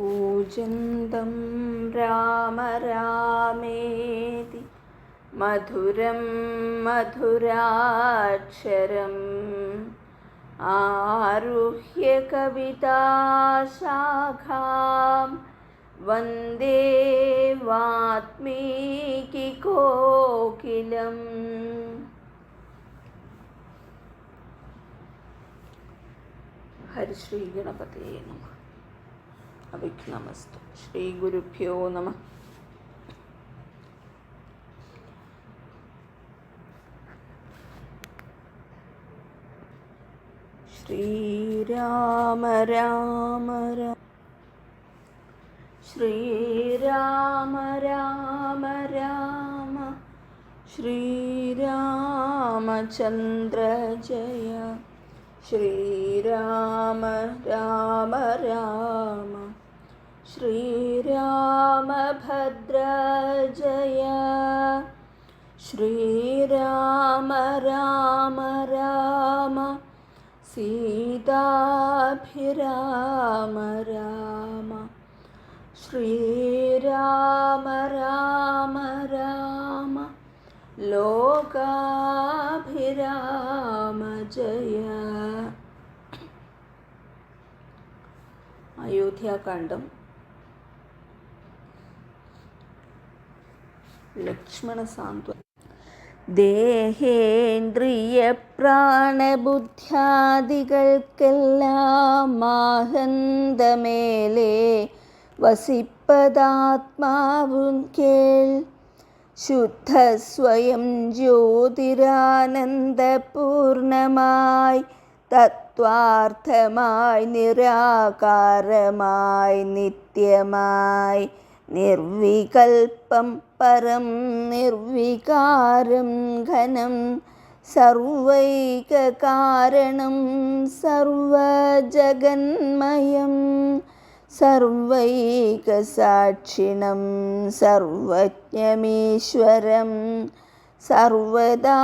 कूजन्दं राम रामेति मधुरं मधुराक्षरम् आरुह्य कविताशाखां वन्दे वात्मीकिकोकिलम् हरिश्रीगणपते नमः അവിഘ്നമസ്തു. ശ്രീ ഗുരുഭ്യോ നമ. ശ്രീരാമ രാമ രാമ ശ്രീരാമ രാമ രാമ. ശ്രീരാമചന്ദ്ര ജയ. ശ്രീരാമ രാമ രാമ. ശ്രീരാമഭദ്ര ജയ ശ്രീരാമ രാമ രാമ സീതാഭിരാമ രാമ. ശ്രീരാമ രാമ രാമ ലോകാഭിരാമ ജയ. അയോധ്യാകാന്ഡം ലക്ഷ്മണ സാന്ത്വ ദേഹേന്ദ്രിയപ്രാണബുദ്ധ്യാദികൾക്കെല്ലാം മാഹന്തമേലേ വസിപ്പതാത്മാവും കേൾ. ശുദ്ധ സ്വയം ജ്യോതിരാനന്ദപൂർണമായി തത്വാർത്ഥമായി നിരാകാരമായി നിത്യമായി നിർവികൽപ്പം പരം നിർവികാരം ഘനം സർവൈകകാരണം സർവജഗന്മയം സർവൈകസാക്ഷിണം സർവജ്ഞമീശ്വരം സർവദാ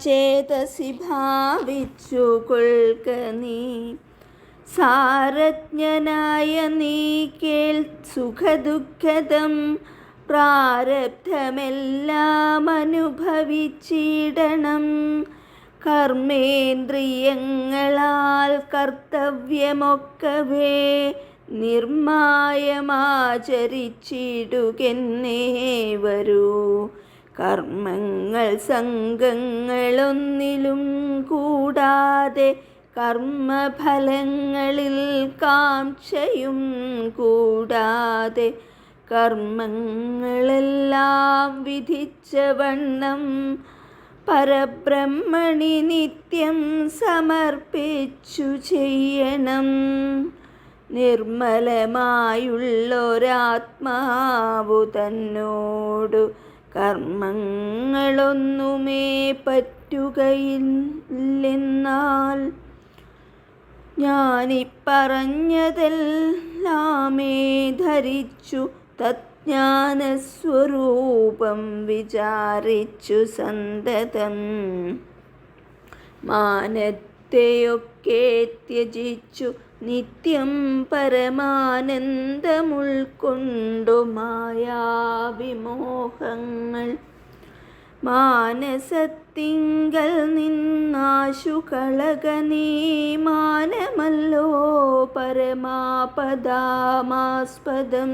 ചേതസി ഭാവിച്ചു കൊൽക്ക നീ. സാരജ്ഞനായ നീ കേൾ സുഖദുഃഖദം പ്രാരബ്ധമെല്ലാം അനുഭവിച്ചിടണം കർമ്മേന്ദ്രിയങ്ങളാൽ കർത്തവ്യമൊക്കവേ നിർമായമാചരിച്ചിടുകെന്നേ വരൂ. കർമ്മങ്ങൾ സംഘങ്ങളൊന്നിലും കൂടാതെ കർമ്മഫലങ്ങളിൽ കാംക്ഷയും കൂടാതെ കർമ്മങ്ങളെല്ലാം വിധിച്ച വണ്ണം പരബ്രഹ്മണി നിത്യം സമർപ്പിച്ചു ചെയ്യണം. നിർമ്മലമായുള്ളൊരാത്മാവു തന്നോടു കർമ്മങ്ങളൊന്നുമേ പറ്റുകയില്ലെന്നാൽ ഞാനിപ്പറഞ്ഞതെല്ലാമേ ധരിച്ചു തജ്ഞാനസ്വരൂപം വിചാരിച്ചു സന്തതം. മാനത്തെയൊക്കെ ത്യജിച്ചു നിത്യം പരമാനന്ദമുൾക്കൊണ്ടു മായാവിമോഹങ്ങൾ. മാനസത്തിങ്കൽ നിന്നാശു കളകനീ മാനമല്ലോ പരമാപദാമാസ്പദം.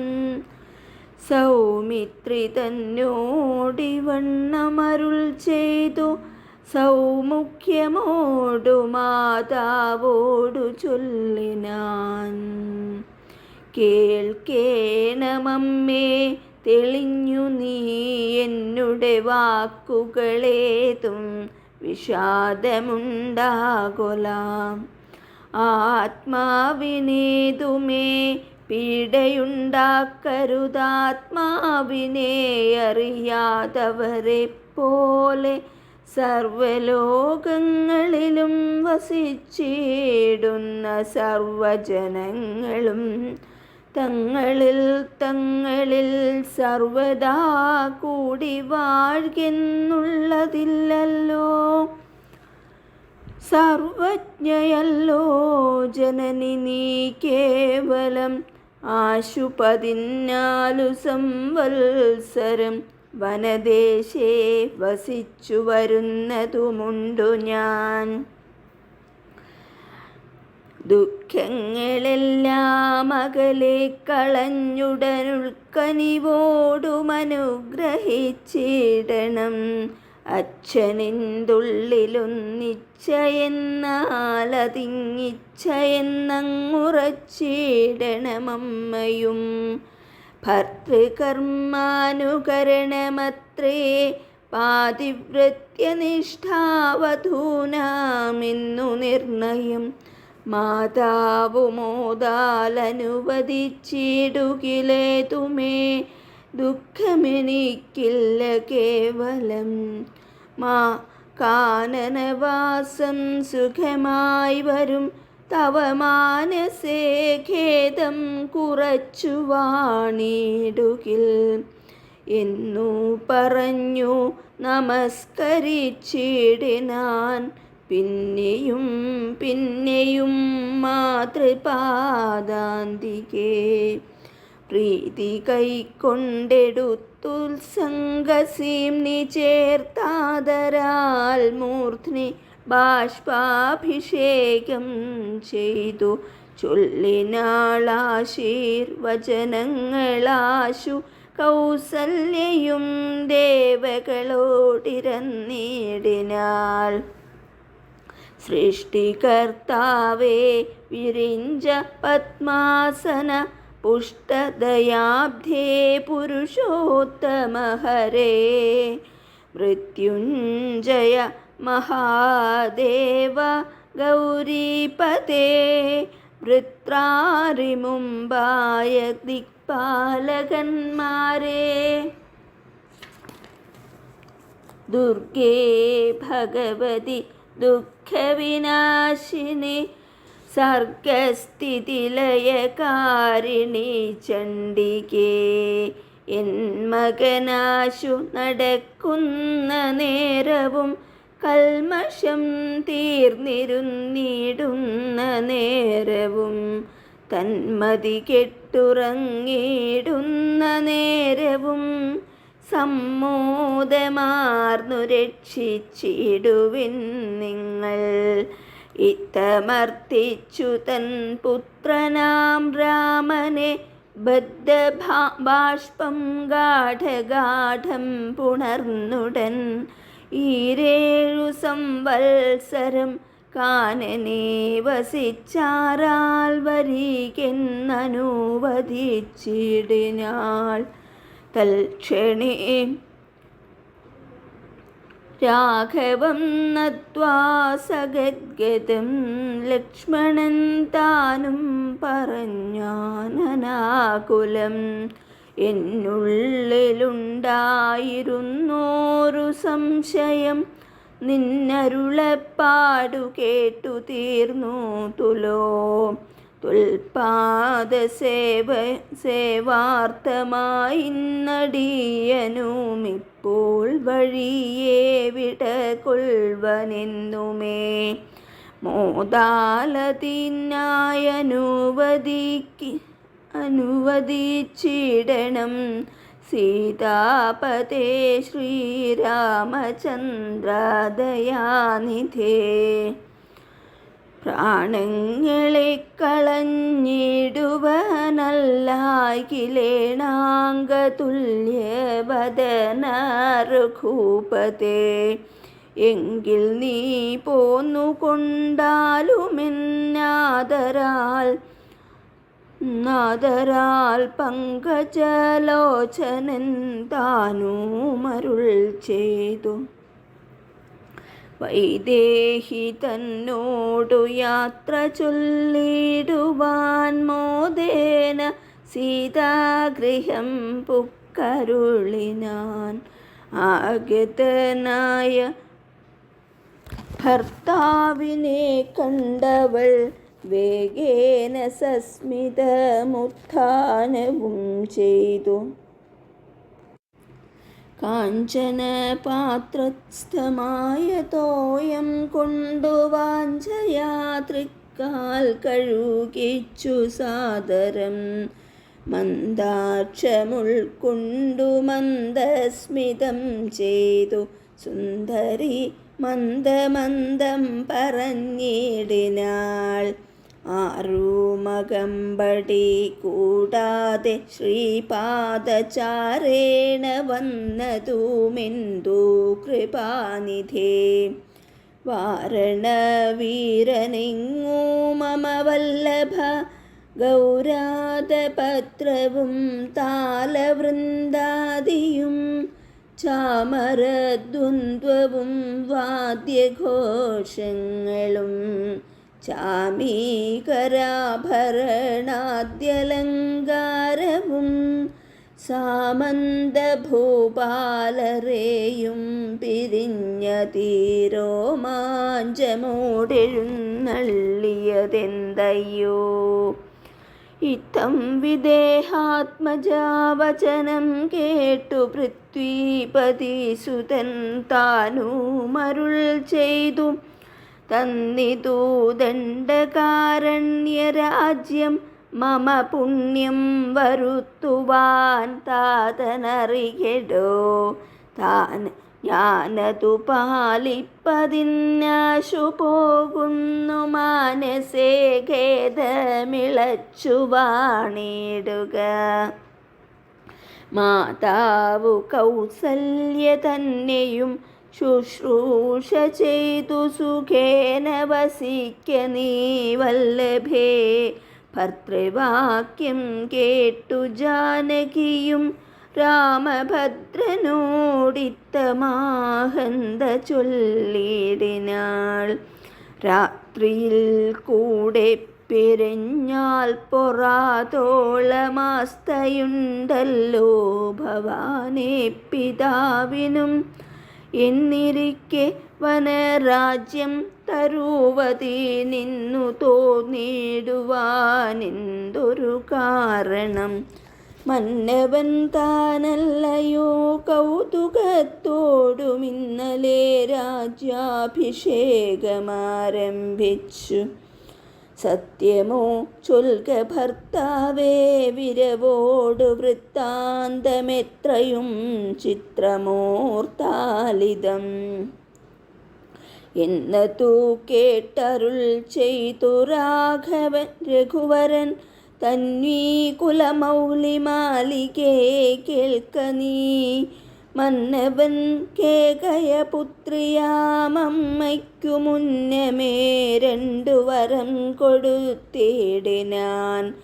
സൗമിത്രി തന്നോടിവണ്ണമരുൾ ചെയ്തു സൗമുഖ്യമോടു മാതാവോടു ചൊല്ലിനാൻ. കേൾക്കേണമമ്മേ തെളിഞ്ഞു നീ എന്നുടെ വാക്കുകളേതും വിഷാദമുണ്ടാകൊലാം. ആത്മാവിനേതുമേ പീഡയുണ്ടാക്കരുതാത്മാവിനെ അറിയാതവരെ പോലെ സർവലോകങ്ങളിലും വസിച്ചിടുന്ന സർവജനങ്ങളും തങ്ങളിൽ തങ്ങളിൽ സർവദാ കൂടി വാഴ്കെന്നുള്ളതില്ലല്ലോ. സർവജ്ഞയല്ലോ ജനനി നീ കേവലം ആശു പതിനാലു സംവത്സരം വനദേശേ വസിച്ചു വരുന്നതുമുണ്ടു ഞാൻ. ദുഃഖങ്ങളെല്ലാം അകലെ കളഞ്ഞുടനുൾക്കനിവോടുമനുഗ്രഹിച്ചിടണം. അച്ഛനിന്തുള്ളിലൊന്നിച്ചയെന്നാലതിങ്ങിച്ചയെന്നങ്ങുറച്ചിടണമമ്മയും. ഭർത്തൃകർമാനുകരണമത്രേ പാതിവ്രത്യനിഷ്ഠാവധൂനാമെന്നു നിർണയം. മാതാവു മോദാലനുവദിച്ചിടുകിലേതുമേ ദുഃഖമെനിക്കില്ല കേവലം. മാ കാനനവാസം സുഖമായി വരും. തവ മാനസേ ഖേദം കുറച്ചു വാണിടുകിൽ. എന്നു പറഞ്ഞു നമസ്കരിച്ചിടിനാൻ പിന്നെയും പിന്നെയും മാതൃപാദാന്തികേ. പ്രീതി കൈക്കൊണ്ടെടുത്തുത്സംഗസീം നീ ചേർത്താതരാൽ മൂർധ്നി ബാഷ്പാഭിഷേകം ചെയ്തു. ചൊല്ലിനാളാശീർവചനങ്ങളാശു കൗസല്യയും ദേവകളോടിരന്നിടിനാൾ. സൃഷ്ടികർത്താവേ വിരിഞ്ച പത്മാസന പുഷ്ടദയാബ്ധേ പുരുഷോത്തമഹരേ. മൃത്യുഞ്ജയ മഹാദേവ ഗൗരീപതേ. വൃത്രാരിമുമ്പായ ദിക്പാലകന്മാരെ. ദുർഗേ ഭഗവതി ദുഃഖവിനാശിനി സർഗസ്ഥിതിലയകാരിണി ചണ്ഡികേ. എൻ മകനാശു നടക്കുന്ന നേരവും കൽമഷം തീർന്നിരുന്നിടുന്ന നേരവും തന്മതി കെട്ടുറങ്ങിടുന്ന നേരവും സമ്മോദമാർന്നു രക്ഷിച്ചിടുവിൻ നിങ്ങൾ. ഇത്തമർത്തിച്ചു തൻ പുത്രനാം രാമനെ ബദ്ധഭാഷ്പം ഗാഠഗാഠം പുണർന്നുടൻ. ഈരേഴു സംവത്സരം കാനനെ വസിച്ചാറാൽ വരികെന്നനുവദിച്ചിടിനാൾ. തൽക്ഷണേ രാഘവം നത്വാ സഗദ്ഗതം ലക്ഷ്മണൻ താനും പറഞ്ഞാനനാകുലം. എന്നുള്ളിലുണ്ടായിരുന്നോരു സംശയം നിന്നരുളപ്പാടു കേട്ടു തീർന്നു തുലോ. തുൽപാദസേവ സേവാർത്ഥമായി നടിയനുമിപ്പോൾ വഴിയെ വിട കൊൾവനെന്നുമേ മോദാലതിനായനുവദിക്ക് അനുവദിച്ചിടണം. സീതാപതേ ശ്രീരാമചന്ദ്രദയാനിധേ. പ്രാണങ്ങളെ കളഞ്ഞിടുവനല്ലാകിലേണാങ്കതുല്യവദന രഘൂപതേ എങ്കിൽ നീ പോന്നു കൊണ്ടാലുമെന്നാദരാൽ നാദരാൽ പങ്കജലോചനൻ താനൂമരുൾ ചെയ്തു. വൈദേഹി തന്നോടു യാത്ര ചൊല്ലിടുവാൻ മോദേന സീതാഗൃഹം പുക്കരുളിനാൻ ആഗതനായ ഭർത്താവിനെ കണ്ടവൾ വേഗേന സസ്മിതമുത്ഥാനവും ചെയ്തു. കാഞ്ചന പാത്രസ്ഥമായ തോയം കൊണ്ടു വാഞ്ചയാത്രിക്കാൽ കഴുകിച്ചു സാദരം. മന്ദാക്ഷമുൾക്കൊണ്ടു മന്ദസ്മിതം ചെയ്തു. സുന്ദരി മന്ദമന്ദം പറഞ്ഞിടിനാൾ. ആറുമകമ്പടി കൂടാതെ ശ്രീപാദചാരേണ വന്നതുമെന്തു കൃപാനിധേ. വാരണവീരനെങ്ങൂ മമ വല്ലഭ ഗൗരാതപത്രവും താലവൃന്ദാദിയും ചാമരദ്വന്ദ്വവും വാദ്യഘോഷങ്ങളും ചാമീകരാഭരണാദ്യലങ്കാരവും സാമന്തഭൂപാലരെയും പിരിഞ്ഞ തീരോ മാഞ്ചമോടെഴുന്നള്ളിയതെന്തയ്യോ ഇത്തം വിദേഹാത്മജാവചനം കേട്ടു പൃഥ്വീപതി സുതൻ താനുമരുൾ ചെയ്തു തന്നിതു ദണ്ഡകാരണ്യരാജ്യം മമ പുണ്യം വരുത്തുവാൻ താതനറിയടോ. താൻ ഞാനതു പാലിപ്പതിന്നാശു പോകുന്നു മാനസേ ഖേദമിളച്ചു വാണിടുക മാതാവു കൗസല്യ തന്നെയും ശുശ്രൂഷ ചെയ്തു സുഖേന വസിക്ക നീ വല്ലഭേ. ഭർത്തൃവാക്യം കേട്ടു ജാനകിയും രാമഭദ്രനോടിത്തമാഹന്ത ചൊല്ലിടിനാൾ. രാത്രിയിൽ കൂടെ പിരഞ്ഞാൽ പൊറാതോളമാസ്തയുണ്ടല്ലോ ഭവാനെ പിതാവിനും എന്നിരിക്കെ വനരാജ്യം തരുവതി നിന്നു തോന്നിടുവാനെന്തൊരു കാരണം? മന്നവൻ താനല്ലയോ കൗതുകത്തോടുമിന്നലെ രാജ്യാഭിഷേകമാരംഭിച്ചു. സത്യമോ ചൊൽക ഭർത്താവേ വിരവോടു വൃത്താന്തമെത്രയും ചിത്രമോർത്താലിതം. എന്നതു കേട്ടരുൾ ചെയ്തു രാഘവൻ രഘുവരൻ തന്വീ കുലമൗലിമാലികേ കേൾക്ക നീ. മന്നവൻ കേകയ പുത്രിയാമമ്മയ്ക്കു മുന്നമേ രണ്ടു വരം കൊടുത്തിടിനാൻ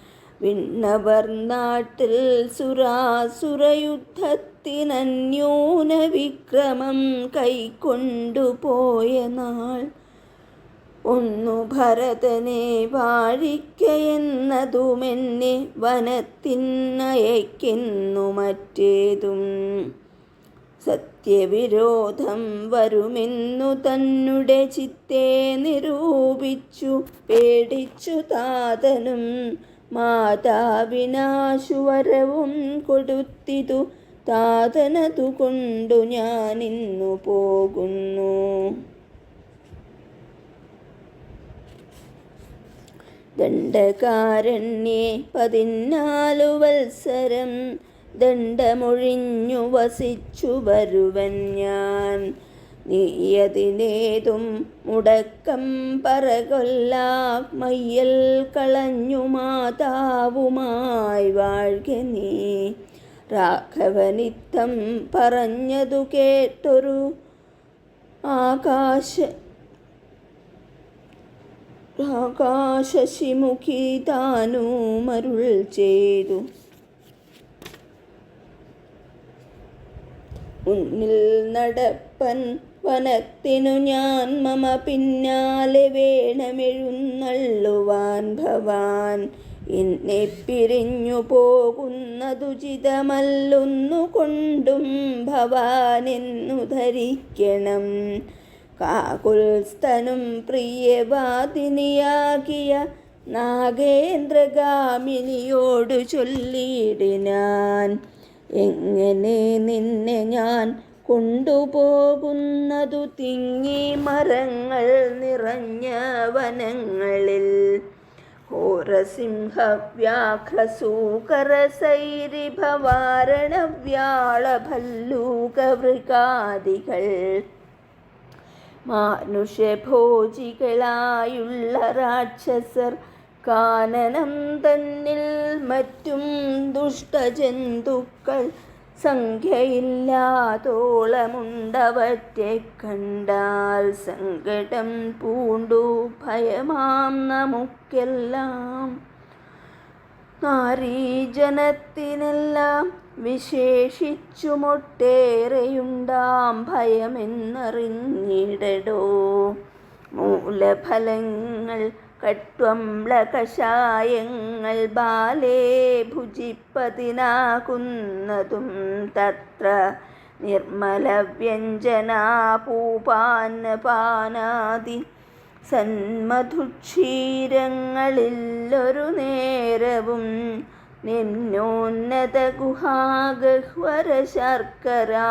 വിണ്ണവർ നാട്ടിൽ സുരാസുരയുദ്ധത്തിനന്യൂന വിക്രമം കൈക്കൊണ്ടുപോയ നാൾ. ഒന്നു ഭരതനെ വാഴിക്കയെന്നതുമെന്നെ വനത്തിനയക്കുന്നു മറ്റേതും സത്യവിരോധം വരുമെന്നു തന്നുടെ ചിത്തെ നിരൂപിച്ചു പേടിച്ചു താതനും മാതാവിനാശുവരവും കൊടുത്തിതു. താതനതു കൊണ്ടു ഞാനിന്നു പോകുന്നു. ദണ്ഡകാരണ്യേ പതിനാലു വത്സരം ദണ്ഡമൊഴിഞ്ഞു വസിച്ചു വരുവൻ ഞാൻ. നീയതിനേതും മുടക്കം പറകൊല്ല മയ്യൽ കളഞ്ഞു മാതാവുമായി വാഴ്ക നീ. രാഘവനിത്തം പറഞ്ഞതു കേട്ടൊരു ആകാശ ആകാശശിമുഖി താനുമരുൾ ചെയ്തു. മുന്നിൽ നടപ്പൻ വനത്തിനു ഞാൻ മമ പിന്നാലെ വേണമെഴുന്നള്ളുവാൻ ഭവാൻ. എന്നെ പിരിഞ്ഞു പോകുന്നതുചിതമല്ലൊന്നു കൊണ്ടും ഭവാൻ എന്നു ധരിക്കണം. കാകുൽസ്ഥനും പ്രിയവാദിനിയാകിയ നാഗേന്ദ്രഗാമിനിയോടു ചൊല്ലിയിടിനാൻ. എങ്ങനെ നിന്നെ ഞാൻ കൊണ്ടുപോകുന്നതു തിങ്ങി മരങ്ങൾ നിറഞ്ഞ വനങ്ങളിൽ? ഘോരസിംഹവ്യാഘ്രസൂകരസൈരിഭവാരണവ്യാളഭല്ലൂകവൃകാദികൾ മാനുഷഭോജികളായുള്ള രാക്ഷസർ കാനനം തന്നിൽ മറ്റും ദുഷ്ടജന്തുക്കൾ സംഖ്യയില്ലാതോളമുണ്ടവറ്റെ കണ്ടാൽ സങ്കടം പൂണ്ടു ഭയമാം നമുക്കെല്ലാം. നാരീജനത്തിനെല്ലാം വിശേഷിച്ചുമൊട്ടേറെയുണ്ടാം ഭയമെന്നറിഞ്ഞിടടോ. മൂലഫലങ്ങൾ കട്വംള കഷായങ്ങൾ ബാലേ ഭുജിപ്പതിനാകുന്നതും തത്ര നിർമ്മല വ്യഞ്ജനാപൂപാന്നപാനാദി സന്മധുക്ഷീരങ്ങളിലൊരു നേരവും നിന്നോന്നത ഗുഹാഗഹ്വര ശർക്കരാ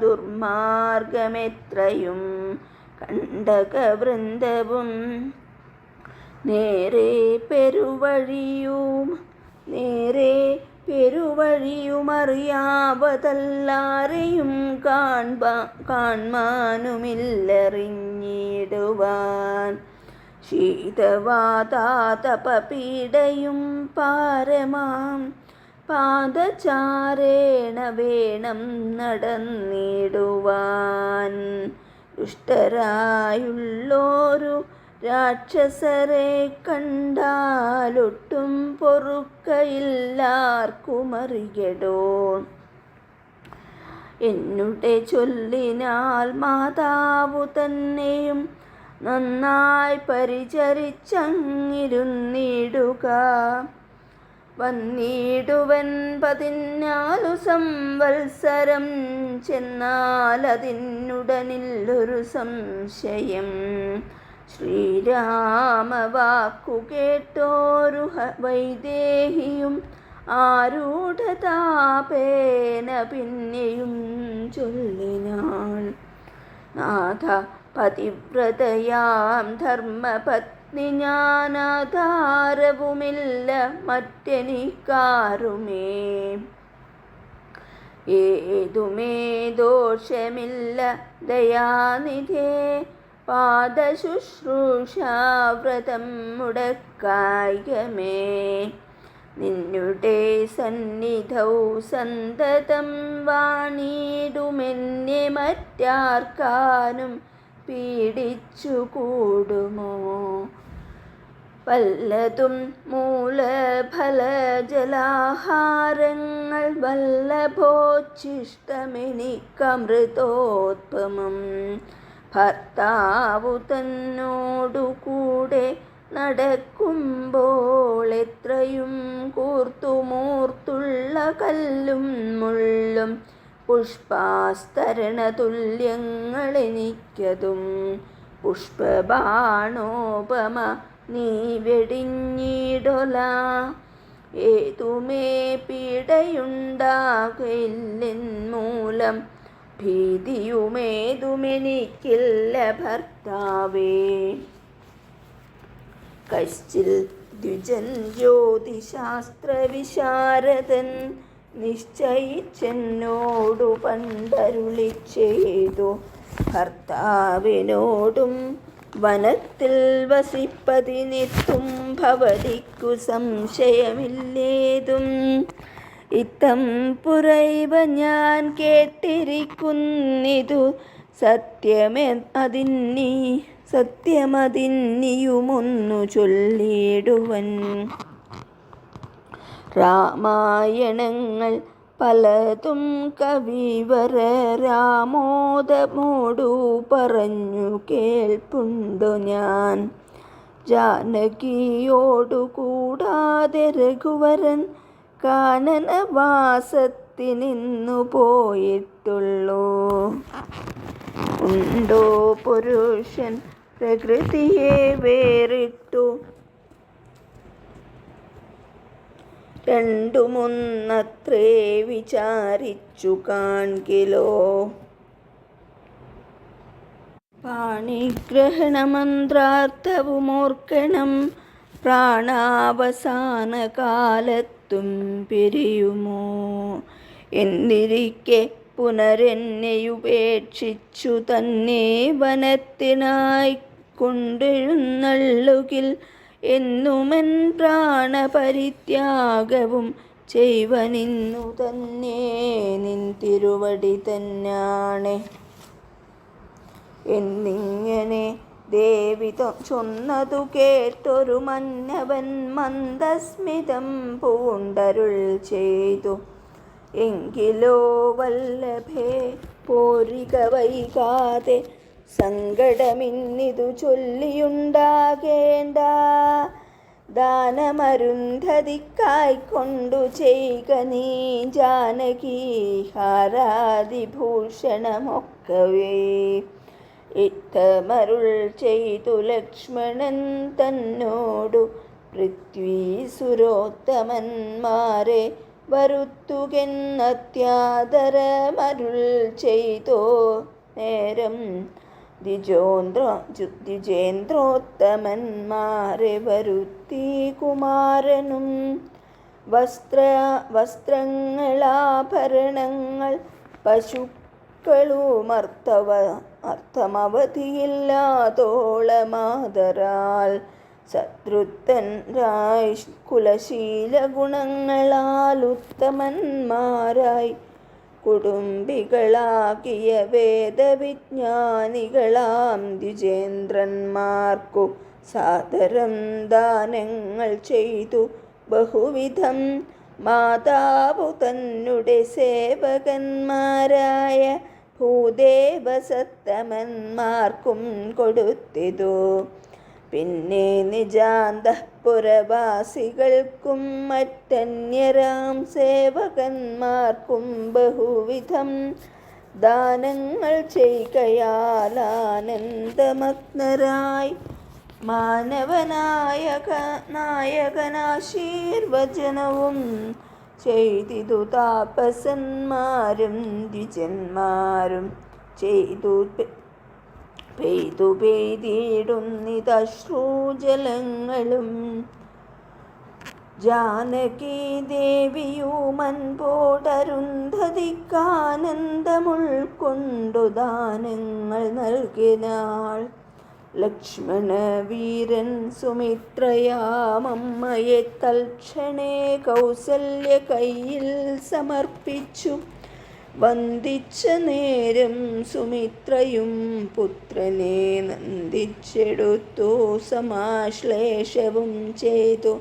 ദുർമാർഗമെത്രയും കണ്ടകവൃന്ദവും നേരെ പെരുവഴിയും നേരെ പെരുവഴിയുമറിയാവതല്ലാരെയും കാൺപാ കാൺമാനുമില്ലറിഞ്ഞിടുവാൻ. ശീതവാതാതപപീഡയും പാരമാം പാദചാരേണ വേണം നടന്നിടുവാൻ. ദുഷ്ടരായുള്ളോരു രാക്ഷസരെ കണ്ടാലൊട്ടും പൊറുക്കയില്ലാർക്കുമറിയടോ. എന്നുടെ ചൊല്ലിനാൽ മാതാവു തന്നെയും നന്നായി പരിചരിച്ചങ്ങിരുന്നിടുക. വന്നിടുവൻ പതിനാലു സംവത്സരം ചെന്നാലതിനുടനില്ലൊരു സംശയം. ശ്രീരാമവാക്കു കേട്ടോരു ഹ- വൈദേഹിയും ആരൂഢതാപേന പിന്നെയും ചൊല്ലിനാൾ. നാഥ പതിവ്രതയാം ധർമ്മപത്നി ഞാനാധാരവുമില്ല മറ്റെനിക്കാരുമേ. ഏതുമേ ദോഷമില്ല ദയാനിധേ പാദശുശ്രൂഷാവ്രതം മുടക്കായികമേ നിന്നുടെ സന്നിധൗ സന്തതം വാണിടുമെന്നെ മറ്റാർക്കാനും പീഡിച്ചു കൂടുമോ? വല്ലതും മൂലഫലജലാഹാരങ്ങൾ വല്ലഭോച്ഛിഷ്ടമെനിക്കമൃതോത്പമം ഭർത്താവു തന്നോടു കൂടെ നടക്കുമ്പോൾ എത്രയും കൂർത്തുമൂർത്തുള്ള കല്ലും മുള്ളും പുഷ്പാസ്തരണ തുല്യങ്ങളെനിക്കതും പുഷ്പബാണോപമ നീ വെടിഞ്ഞിടൊല. ഏതുമേ പീഡയുണ്ടാകില്ലെൻ മൂലം ഭീതിയുമേതുമെനിക്കില്ല ഭർത്താവേ. കശ്ചിൽ ദ്വിജൻ ജ്യോതിശാസ്ത്രവിശാരദൻ നിശ്ചയിച്ചെന്നോടു പണ്ടരുളി ചെയ്തു. ഭർത്താവിനോടും വനത്തിൽ വസിപ്പതിനെത്തും ഭവതിക്കു സംശയമില്ലേതും. ഇത്തം പുറൈവ ഞാൻ കേട്ടിരിക്കുന്നിതു സത്യമേ അതിന്നി സത്യമതിന്നിയുമൊന്നു ചൊല്ലിടുവൻ. രാമായണങ്ങൾ പലതും കവിവര രാമോദമോടു പറഞ്ഞു കേൾപ്പുണ്ടു ഞാൻ? ജാനകിയോടു കൂടാതെ രഘുവരൻ കാനനവാസത്തിനിന്നു പോയിട്ടുള്ളൂ. ഉണ്ടോ പുരുഷൻ പ്രകൃതിയെ വേറിട്ടു? രണ്ടുമൊന്നത്രേ വിചാരിച്ചു കാൺകിലോ? പാണിഗ്രഹണമന്ത്രാർത്ഥവുമോർക്കണം പ്രാണാവസാന കാലത്തും പിരിയുമോ? എന്നിരിക്കെ പുനരെന്നെയുപേക്ഷിച്ചു തന്നെ വനത്തിനായി കൊണ്ടെഴുന്നള്ളുകിൽ എന്നുമൻ പ്രാണപരിത്യാഗവും ചെയ്വനിന്നു തന്നെ നിൻ തിരുവടി തന്നാണ്. എന്നിങ്ങനെ ദേവി ചൊന്നതു കേട്ടൊരു മന്നവൻ മന്ദസ്മിതം പൂണ്ടരുൾ ചെയ്തു. എങ്കിലോ വല്ലഭേ പോരിക വൈകാതെ സങ്കടമിന്നിതു ചൊല്ലിയുണ്ടാകേണ്ട. ദാനമരുന്ധതിക്കായിക്കൊണ്ടു ചെയ്ക നീ ജാനകി ഹാരാതിഭൂഷണമൊക്കവേ ഇത്തമരുൾ ചെയ്തു ലക്ഷ്മണൻ തന്നോടു പൃഥ്വീസുരോത്തമന്മാരെ വരുത്തുകെന്നത്യാദരമരുൾ ചെയ്തോ. നേരം ദ്വിജോന്ദ്ര ദ്വിജേന്ദ്രോത്തമന്മാരെ വരുത്തി കുമാരനും വസ്ത്ര വസ്ത്രങ്ങളാഭരണങ്ങൾ പശുക്കളുമർത്തവ അർത്ഥമവധിയില്ലാതോളമാതരാൽ ശത്രുത്തൻ രായ് കുലശീല ഗുണങ്ങളാൽ ഉത്തമന്മാരായി കുടുംബികളാകിയ വേദവിജ്ഞാനികളാം ദ്വിജേന്ദ്രന്മാർക്കു സാദരം ദാനങ്ങൾ ചെയ്തു. ബഹുവിധം മാതാവു തന്നെ സേവകന്മാരായ ഭൂദേവസത്തമന്മാർക്കും കൊടുത്തിതു. പിന്നെ നിജാന്തപുരവാസികൾക്കും മറ്റന്യരാം സേവകന്മാർക്കും ബഹുവിധം ദാനങ്ങൾ ചെയ്കയാൽ ആനന്ദമഗ്നരായി മാനവനായക നായകനാശീർവചനവും ചെയ്തിതു താപസന്മാരും ദ്വിജന്മാരും ചെയ്തു പെയ്തു പെയ്തിടുന്നിതശ്രൂജലങ്ങളും ജാനകി ദേവിയുമൻപോടരുന്ധതിക്കാനന്ദമുൾക്കൊണ്ടു ദാനങ്ങൾ നൽകിനാൾ. ലക്ഷ്മണ വീരൻ സുമിത്രയാമമ്മയെ തൽക്ഷണേ കൗസല്യ കയ്യിൽ സമർപ്പിച്ചു. വന്ദിച്ച നേരം സുമിത്രയും പുത്രനെ നന്ദിച്ചെടുത്തു. സമാശ്ലേഷവും ചെയ്തു.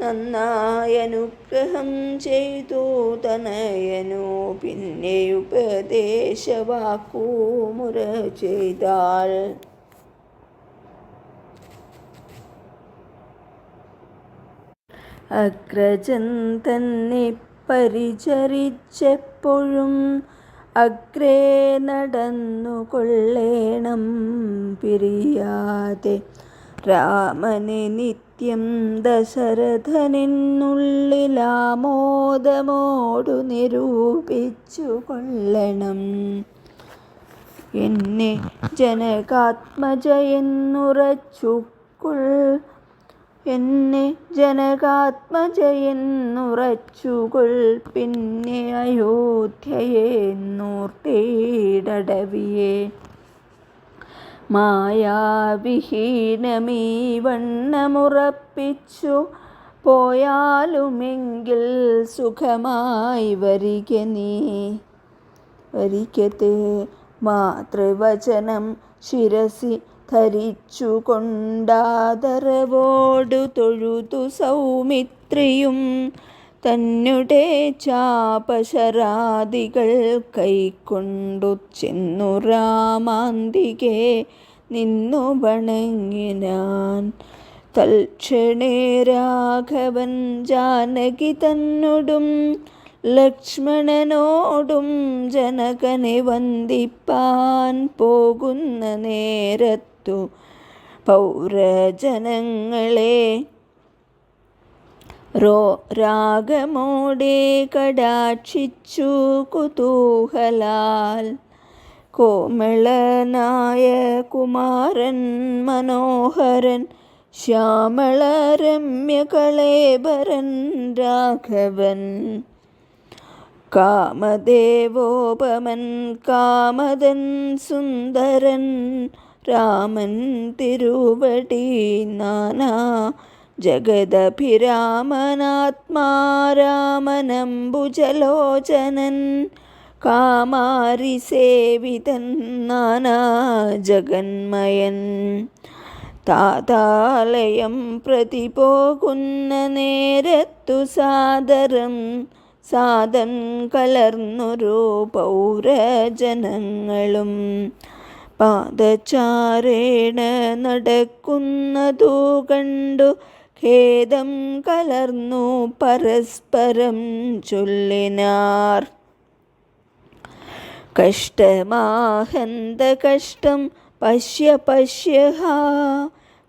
നന്നായി അനുഗ്രഹം ചെയ്തു. തനയനു പിന്നെ ഉപദേശവാക്കൂ മുര ചെയ്താൾ അഗ്രജൻ തന്നെ പരിചരിച്ചെപ്പോഴും അഗ്രേ നടന്നു കൊള്ളേണം പിരിയാതെ. രാമനെ നിത്യം ദശരഥനെന്നുള്ളിലാമോദമോടു നിരൂപിച്ചു കൊള്ളണം. എന്നെ ജനകാത്മജയെന്നുറച്ചുകൊൾ എന്നെ ജനകാത്മജയെന്നുറച്ചുകൊൾ പിന്നെ അയോധ്യയെ നൂർത്തേടവിയെ മായാവിഹീനമീ വണ്ണമുറപ്പിച്ചു പോയാലുമെങ്കിൽ സുഖമായി വരിക നീ. വരിക്കത്തെ മാതൃവചനം ശിരസി ധരിച്ചു കൊണ്ടാദരവോടു തൊഴുതു സൗമിത്രിയും. തന്നെ ചാപശരാദികൾ കൈക്കൊണ്ടു ചെന്നു രാമാന്തികെ നിന്നു വണങ്ങിനാൻ. തൽക്ഷണേ രാഘവൻ ജാനകി തന്നോടും ലക്ഷ്മണനോടും ജനകനെ വന്ദിപ്പാൻ പോകുന്ന നേരത്തു പൗരജനങ്ങളെ റോ രാഗമോടെ കടാക്ഷിച്ചു കുതൂഹലാൽ. കോമളനായ കുമാരൻ മനോഹരൻ ശ്യാമളരമ്യകളേബരൻ രാഘവൻ. കാമദേവോപമൻ കാമദൻ സുന്ദരൻ രാമൻ തിരുവടി നാനാ. ജഗദഭിരാമനാത്മാരാമനംബുജലോചനൻ കാമാരി സേവിതൻ നാനാ ജഗന്മയൻ. താതാലയം പ്രതി പോകുന്ന നേരത്തു സാദരം സാദൻ കലർന്നൊരു പൗരജനങ്ങളും പാദചാരേണ നടക്കുന്നതു കണ്ടു. ഖേദം കലർന്നു പരസ്പരം ചൊല്ലിനാർ. കഷ്ടമാഹന്ത കഷ്ടം പശ്യ പശ്യ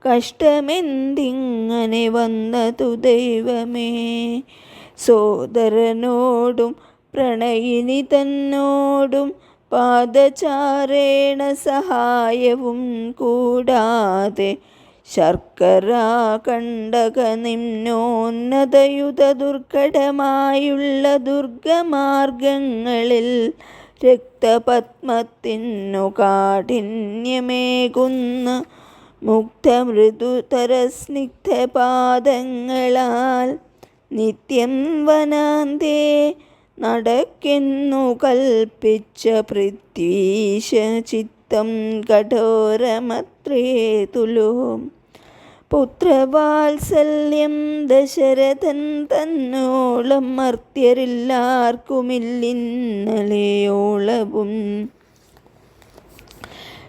കഷ്ടമെന്തിങ്ങനെ വന്നതു ദൈവമേ? സോദരനോടും പ്രണയിനി തന്നോടും പാദചാരേണ സഹായവും കൂടാതെ ശർക്കര കണ്ടക നിമ്നോന്നതയുത ദുർഘടമായുള്ള ദുർഗമാർഗങ്ങളിൽ രക്തപത്മത്തിനു കാഠിന്യമേകുന്ന മുക്തമൃദുതരസ്നിഗ്ധപാദങ്ങളാൽ നിത്യം വനാന്തേ നടക്കുന്നു കൽപ്പിച്ച പൃഥ്വീശ ചിത്തം കഠോരമത്രേ തുലോ. പുത്രവാത്സല്യം ദശരഥൻ തന്നോളം മർത്യരില്ലാർക്കുമില്ലിന്നലെയോളവും.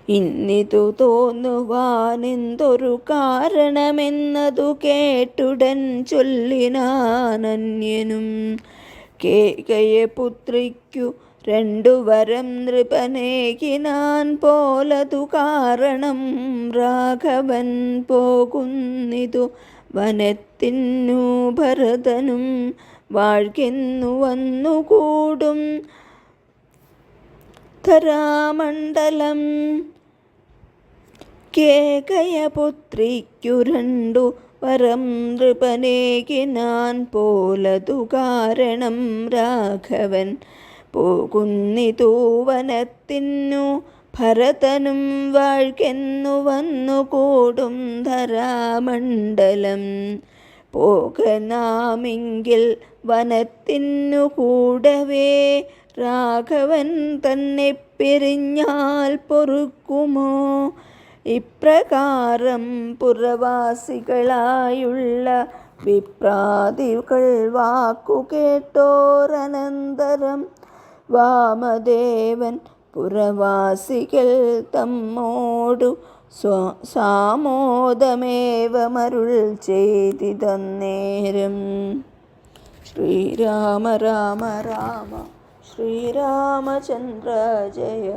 ഇന്നിതു തോന്നുവാനെന്തൊരു കാരണമെന്നതു കേട്ടുടൻ ചൊല്ലിനാനന്യനും. കേകയെ പുത്രിക്കു രണ്ടു വരം നൃപനേകിനാൻ പോലതു കാരണം രാഘവൻ പോകുന്നിതു വനത്തിന്നു ഭരതനും വാഴ്കിന്നു വന്നുകൂടും ധരാമണ്ഡലം. കേകയപുത്രിക്കു രണ്ടു വരം നൃപനേകിനാൻ പോലതു കാരണം രാഘവൻ. പോകുന്നിതു തൂവനത്തിന്നു ഭരതനും വാഴ്കെന്നു വന്നുകൂടും ധരാമണ്ഡലം. പോകനാമെങ്കിൽ വനത്തിന്നു കൂടവേ രാഘവൻ തന്നെ പിരിഞ്ഞാൽ പൊറുക്കുമോ? ഇപ്രകാരം പുറവാസികളായുള്ള വിപ്രാതികൾ വാക്കുകേട്ടോരനന്തരം വാമദേവൻ പുറവാസികൾ തമ്മോടു സ്വ സാമോദമേവമരുൾ ചെയ്തിതന്നേരം. ശ്രീരാമ രാമ രാമ ശ്രീരാമചന്ദ്ര ജയ.